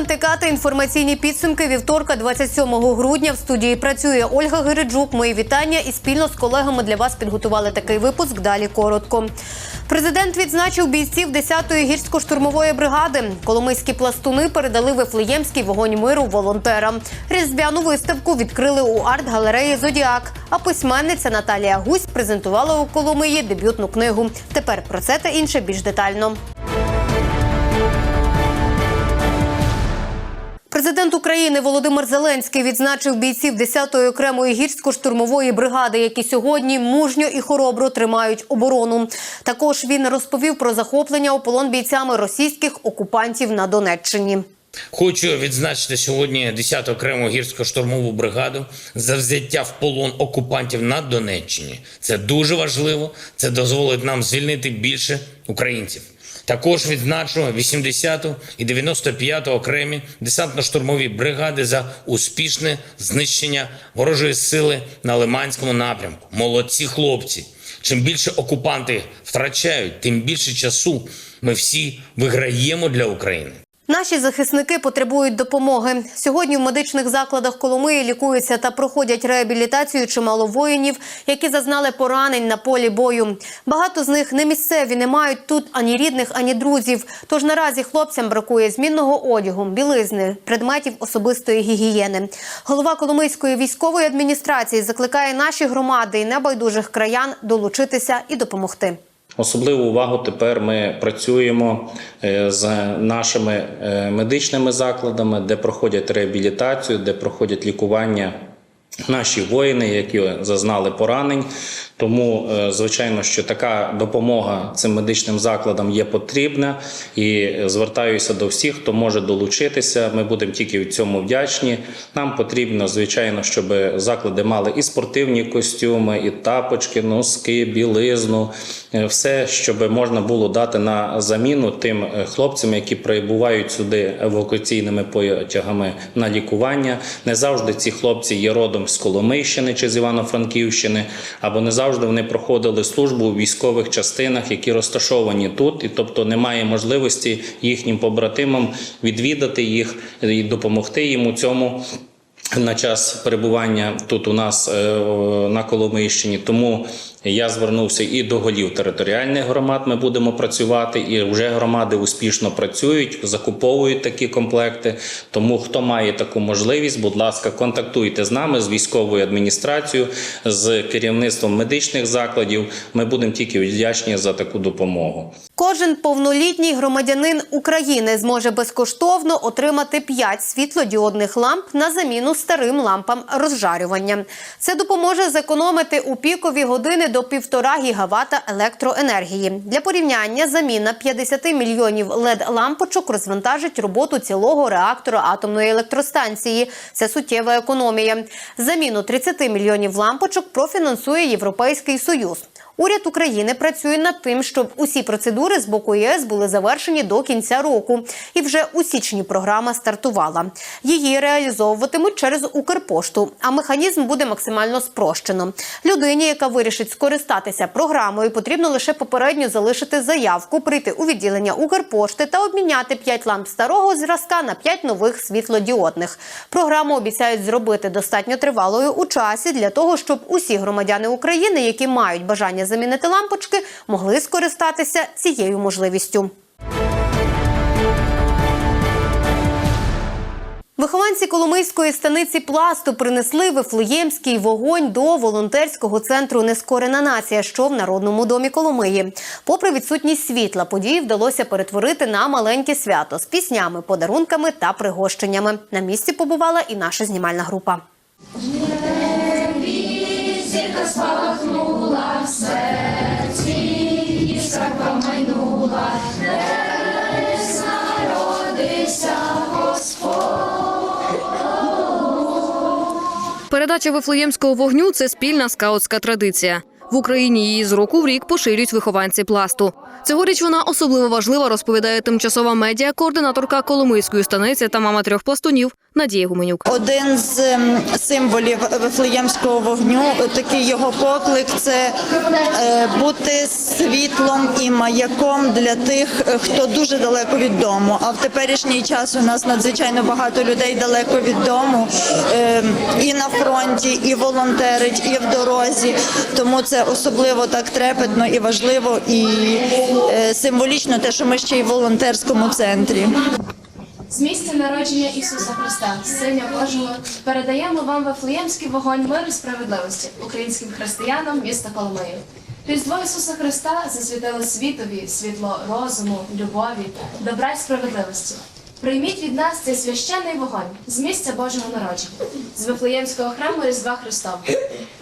НТК інформаційні підсумки вівторка, 27 грудня. В студії працює Ольга Гириджук. Мої вітання і спільно з колегами для вас підготували такий випуск. Далі коротко. Президент відзначив бійців 10-ї гірсько-штурмової бригади. Коломийські пластуни передали Вифлеємський вогонь миру волонтерам. Різдвяну виставку відкрили у арт-галереї Зодіак. А письменниця Наталія Гусь презентувала у Коломиї дебютну книгу. Тепер про це та інше більш детально. Президент України Володимир Зеленський відзначив бійців 10-ї окремої гірсько-штурмової бригади, які сьогодні мужньо і хоробро тримають оборону. Також він розповів про захоплення у полон бійцями російських окупантів на Донеччині. Хочу відзначити сьогодні 10-ту окрему гірсько-штурмову бригаду за взяття в полон окупантів на Донеччині. Це дуже важливо. Це дозволить нам звільнити більше українців. Також відзначу 80-ту і 95-ту окремі десантно-штурмові бригади за успішне знищення ворожої сили на Лиманському напрямку. Молодці хлопці! Чим більше окупанти втрачають, тим більше часу ми всі виграємо для України. Наші захисники потребують допомоги. Сьогодні в медичних закладах Коломиї лікуються та проходять реабілітацію чимало воїнів, які зазнали поранень на полі бою. Багато з них не місцеві, не мають тут ані рідних, ані друзів. Тож наразі хлопцям бракує змінного одягу, білизни, предметів особистої гігієни. Голова Коломийської військової адміністрації закликає наші громади і небайдужих краян долучитися і допомогти. Особливу увагу тепер ми працюємо е, з нашими е, медичними закладами, де проходять реабілітацію, де проходять лікування наші воїни, які зазнали поранень. Тому, е, звичайно, що така допомога цим медичним закладам є потрібна, і звертаюся до всіх, хто може долучитися. Ми будемо тільки в цьому вдячні. Нам потрібно, звичайно, щоб заклади мали і спортивні костюми, і тапочки, носки, білизну, е, все, щоб можна було дати на заміну тим е, хлопцям, які прибувають сюди евакуаційними потягами на лікування. Не завжди ці хлопці є родом з Коломийщини чи з Івано-Франківщини, або не завжди вони проходили службу у військових частинах, які розташовані тут, і тобто немає можливості їхнім побратимам відвідати їх і допомогти їм у цьому. На час перебування тут у нас е, на Коломийщині, тому я звернувся і до голів територіальних громад. Ми будемо працювати, і вже громади успішно працюють, закуповують такі комплекти. Тому хто має таку можливість, будь ласка, контактуйте з нами, з військовою адміністрацією, з керівництвом медичних закладів. Ми будемо тільки вдячні за таку допомогу. Кожен повнолітній громадянин України зможе безкоштовно отримати 5 світлодіодних ламп на заміну старим лампам розжарювання. Це допоможе зекономити у пікові години до 1,5 гігавата електроенергії. Для порівняння заміна 50 мільйонів led лампочок розвантажить роботу цілого реактора атомної електростанції. Це суттєва економія. Заміну 30 мільйонів лампочок профінансує Європейський Союз. Уряд України працює над тим, щоб усі процедури з боку ЄС були завершені до кінця року. І вже у січні програма стартувала. Її реалізовуватимуть через Укрпошту, а механізм буде максимально спрощено. Людині, яка вирішить скористатися програмою, потрібно лише попередньо залишити заявку, прийти у відділення Укрпошти та обміняти 5 ламп старого зразка на 5 нових світлодіодних. Програму обіцяють зробити достатньо тривалою у часі для того, щоб усі громадяни України, які мають бажання замінити лампочки, могли скористатися цією можливістю. Вихованці Коломийської станиці пласту принесли вифлеємський вогонь до волонтерського центру Нескорена нація, що в народному домі Коломиї. Попри відсутність світла, події вдалося перетворити на маленьке свято з піснями, подарунками та пригощеннями. На місці побувала і наша знімальна група. Передача вифлеємського вогню це спільна скаутська традиція. В Україні її з року в рік поширюють вихованці пласту. Цьогоріч вона особливо важлива, розповідає тимчасова медіа координаторка Коломийської станиці та мама трьох пластунів Надія Гуменюк. Один з ем, символів Вифлеємського вогню, такий його поклик це е, бути світлом і маяком для тих, е, хто дуже далеко від дому. А в теперішній час у нас надзвичайно багато людей далеко від дому е, і на фронті, і волонтерить, і в дорозі. Тому це особливо так трепетно і важливо, і е, символічно те, що ми ще й в волонтерському центрі. З місця народження Ісуса Христа, Сина Божого, передаємо вам Вифлеємський вогонь миру і справедливості українським християнам міста Коломиї. Різдво Ісуса Христа засвітило світові світло розуму, любові, добра й справедливості. Прийміть від нас цей священний вогонь з місця Божого народження, з Вифлеємського храму Різдва Христова.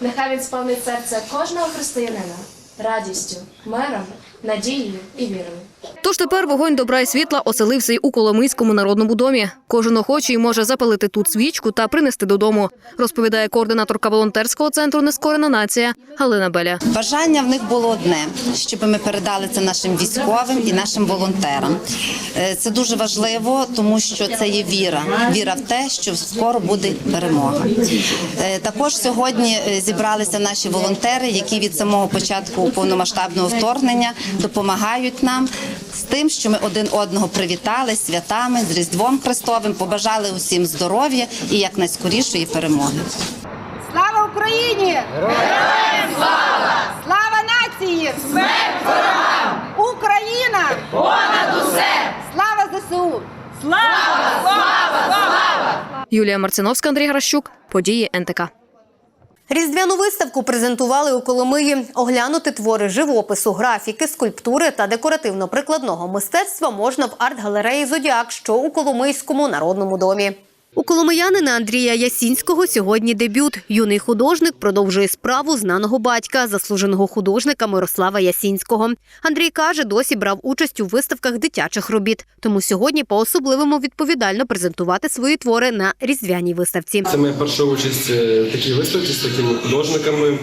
Нехай він сповнить серце кожного християнина радістю, миром, надією і вірою. Тож тепер вогонь добра і світла оселився й у Коломийському народному домі. Кожен охочий може запалити тут свічку та принести додому, розповідає координаторка волонтерського центру Нескорена нація Галина Беля. Бажання в них було одне, щоб ми передали це нашим військовим і нашим волонтерам. Е, Це дуже важливо, тому що це є віра. Віра в те, що скоро буде перемога. Е, Також сьогодні е, зібралися наші волонтери, які від самого початку повномасштабного вторгнення допомагають нам з тим, що ми один одного привітали святами з Різдвом Христовим, побажали усім здоров'я і якнайскорішої перемоги. Слава Україні! Героям слава! Слава нації! Смерть ворогам! Україна! Понад усе! Слава ЗСУ! Слава! Слава! Слава! Юлія Марциновська, Андрій Гращук. Події НТК. Різдвяну виставку презентували у Коломиї. Оглянути твори живопису, графіки, скульптури та декоративно-прикладного мистецтва можна в арт-галереї Зодіак, що у Коломийському народному домі. У коломиянина Андрія Ясінського сьогодні дебют. Юний художник продовжує справу знаного батька, заслуженого художника Мирослава Ясінського. Андрій каже, досі брав участь у виставках дитячих робіт, тому сьогодні по-особливому відповідально презентувати свої твори на різдвяній виставці. Це моя перша участь е, в такій виставці з такими художниками.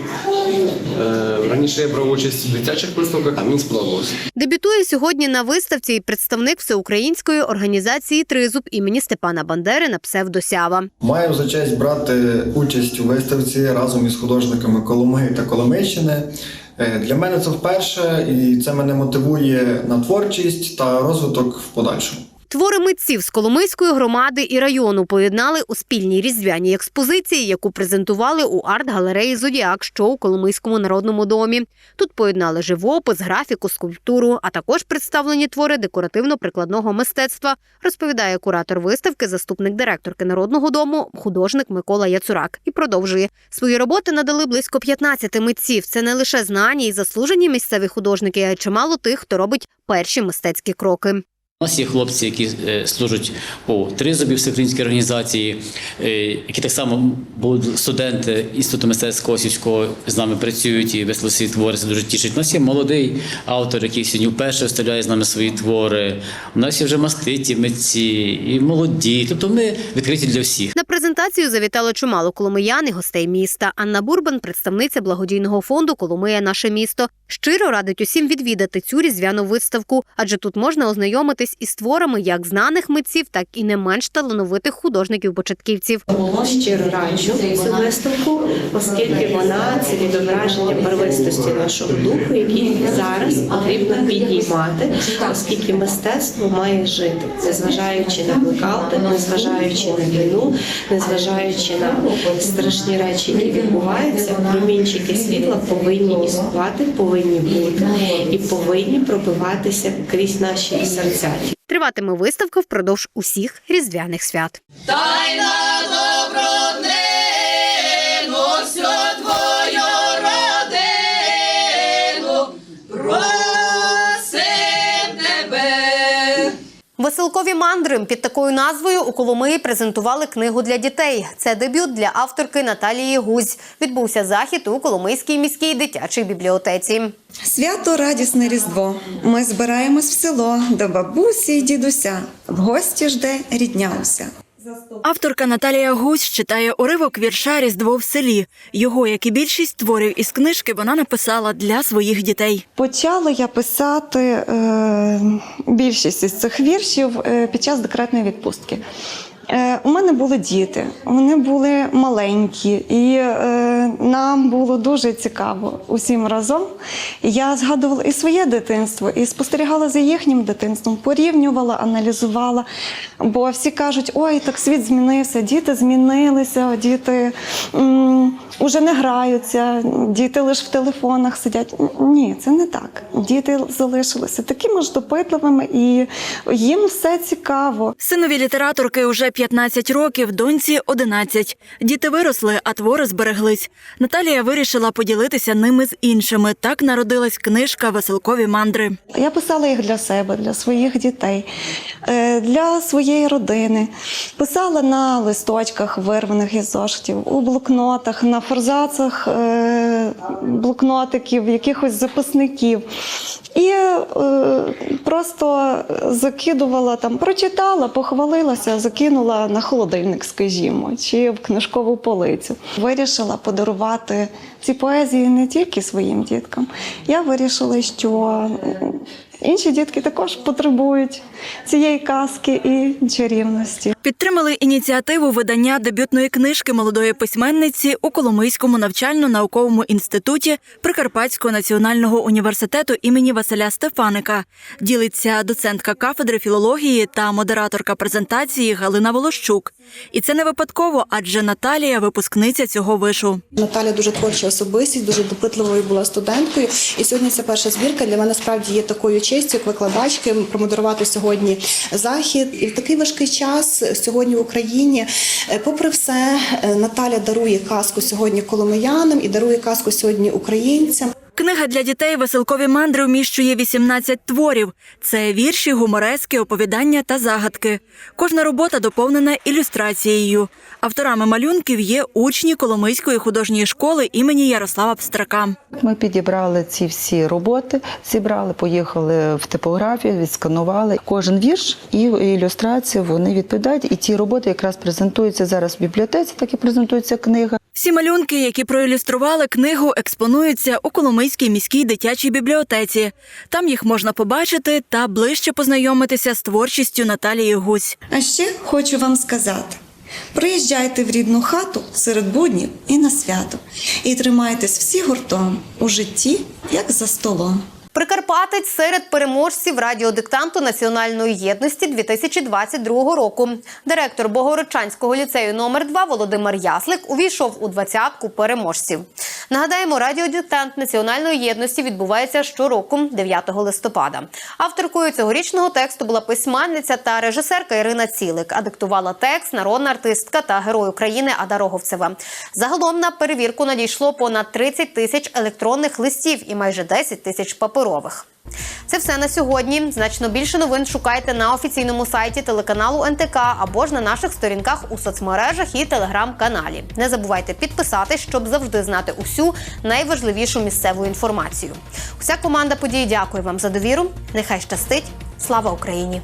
Е, Раніше я брав участь в дитячих виставках, а мені сподобалось. Дебютує сьогодні на виставці і представник всеукраїнської організації Тризуб імені Степана Бандери на псевдосява. Маю за честь брати участь у виставці разом із художниками Коломиї та Коломийщини. Е, Для мене це вперше, і це мене мотивує на творчість та розвиток в подальшому. Твори митців з Коломийської громади і району поєднали у спільній різдвяній експозиції, яку презентували у арт-галереї Зодіак, що у Коломийському народному домі. Тут поєднали живопис, графіку, скульптуру, а також представлені твори декоративно-прикладного мистецтва, розповідає куратор виставки, заступник директорки народного дому, художник Микола Яцурак. І продовжує свої роботи надали близько 15 митців. Це не лише знані і заслужені місцеві художники, а й чимало тих, хто робить перші мистецькі кроки. У нас є хлопці, які е, служать у Тризубі всеукраїнській організації, е, які так само були студенти інституту мистецтва сільського з нами працюють і висловили свої твори. Це дуже тішить. У нас є молодий автор, який сьогодні вперше вставляє з нами свої твори. У нас є вже маститі митці і молоді. Тобто ми відкриті для всіх. На презентацію завітало чимало коломиян і гостей міста. Анна Бурбан, представниця благодійного фонду Коломия наше місто, щиро радить усім відвідати цю різдвяну виставку, адже тут можна ознайомитись із творами як знаних митців, так і не менш талановитих художників-початківців. Щиро раджу цю виставку, оскільки вона це відображення первистості нашого духу, який зараз потрібно підіймати, оскільки мистецтво має жити, незважаючи на блекаути, незважаючи на війну, незважаючи на страшні речі, які відбуваються, промінчики світла повинні існувати, повинні бути і повинні пробиватися крізь наші серця. Фотографій. Триватиме виставка впродовж усіх різдвяних свят. Веселкові мандри під такою назвою у Коломиї презентували книгу для дітей. Це дебют для авторки Наталії Гузь. Відбувся захід у Коломийській міській дитячій бібліотеці. Свято радісне Різдво. Ми збираємось в село до бабусі й дідуся. В гості жде рідня уся. Авторка Наталія Гусь читає уривок вірша Різдво в селі. Його, як і більшість творів із книжки, вона написала для своїх дітей. Почала я писати е, більшість із цих віршів е, під час декретної відпустки. Е, у мене були діти, вони були маленькі, і е, нам було дуже цікаво усім разом. Я згадувала і своє дитинство, і спостерігала за їхнім дитинством, порівнювала, аналізувала. Бо всі кажуть, ой, так світ змінився, діти змінилися, діти м, не граються, діти лише в телефонах сидять. Ні, це не так. Діти залишилися такими ж допитливими, і їм все цікаво. Синові літераторки уже 15 років, доньці 11. Діти виросли, а твори збереглись. Наталія вирішила поділитися ними з іншими. Так народилась книжка Веселкові мандри. Я писала їх для себе, для своїх дітей, е, для своєї родини. Писала на листочках, вирваних із зошитів, у блокнотах, на форзацах е, блокнотиків, якихось записників. І е, просто закидувала там, прочитала, похвалилася, закинула на холодильник, скажімо, чи в книжкову полицю. Вирішила подарувати ці поезії не тільки своїм діткам. Я вирішила, що інші дітки також потребують цієї казки і чарівності. Підтримали ініціативу видання дебютної книжки молодої письменниці у Коломийському навчально-науковому інституті Прикарпатського національного університету імені Василя Стефаника. Ділиться доцентка кафедри філології та модераторка презентації Галина Волощук. І це не випадково, адже Наталія випускниця цього вишу. Наталя дуже творча особистість, дуже допитливою була студенткою. І сьогодні ця перша збірка для мене справді є такою честю, як викладачки, промодерувати сьогодні захід. І в такий важкий час сьогодні в Україні, е, попри все, е, Наталя дарує казку сьогодні коломиянам і дарує казку сьогодні українцям. Книга для дітей Веселкові мандри вміщує 18 творів. Це вірші, гуморески, оповідання та загадки. Кожна робота доповнена ілюстрацією. Авторами малюнків є учні Коломийської художньої школи імені Ярослава Пстрака. Ми підібрали ці всі роботи, зібрали, поїхали в типографію, відсканували. Кожен вірш і ілюстрацію вони відповідають. І ті роботи якраз презентуються зараз в бібліотеці, так і презентується книга. Всі малюнки, які проілюстрували книгу, експонуються у Коломийській міській дитячій бібліотеці. Там їх можна побачити та ближче познайомитися з творчістю Наталії Гусь. А ще хочу вам сказати: приїжджайте в рідну хату серед буднів і на свято, і тримайтесь всі гуртом у житті, як за столом. Прикарпатець серед переможців радіодиктанту національної єдності 2022 року. Директор Богородчанського ліцею номер 2 Володимир Яслик увійшов у двадцятку переможців. Нагадаємо, радіодиктант національної єдності відбувається щороку 9 листопада. Авторкою цьогорічного тексту була письменниця та режисерка Ірина Цілик. А диктувала текст народна артистка та герой України Ада Роговцева. Загалом на перевірку надійшло понад 30 тисяч електронних листів і майже 10 тисяч паперових. Це все на сьогодні. Значно більше новин шукайте на офіційному сайті телеканалу НТК або ж на наших сторінках у соцмережах і телеграм-каналі. Не забувайте підписатись, щоб завжди знати усю найважливішу місцеву інформацію. Уся команда події дякує вам за довіру. Нехай щастить. Слава Україні!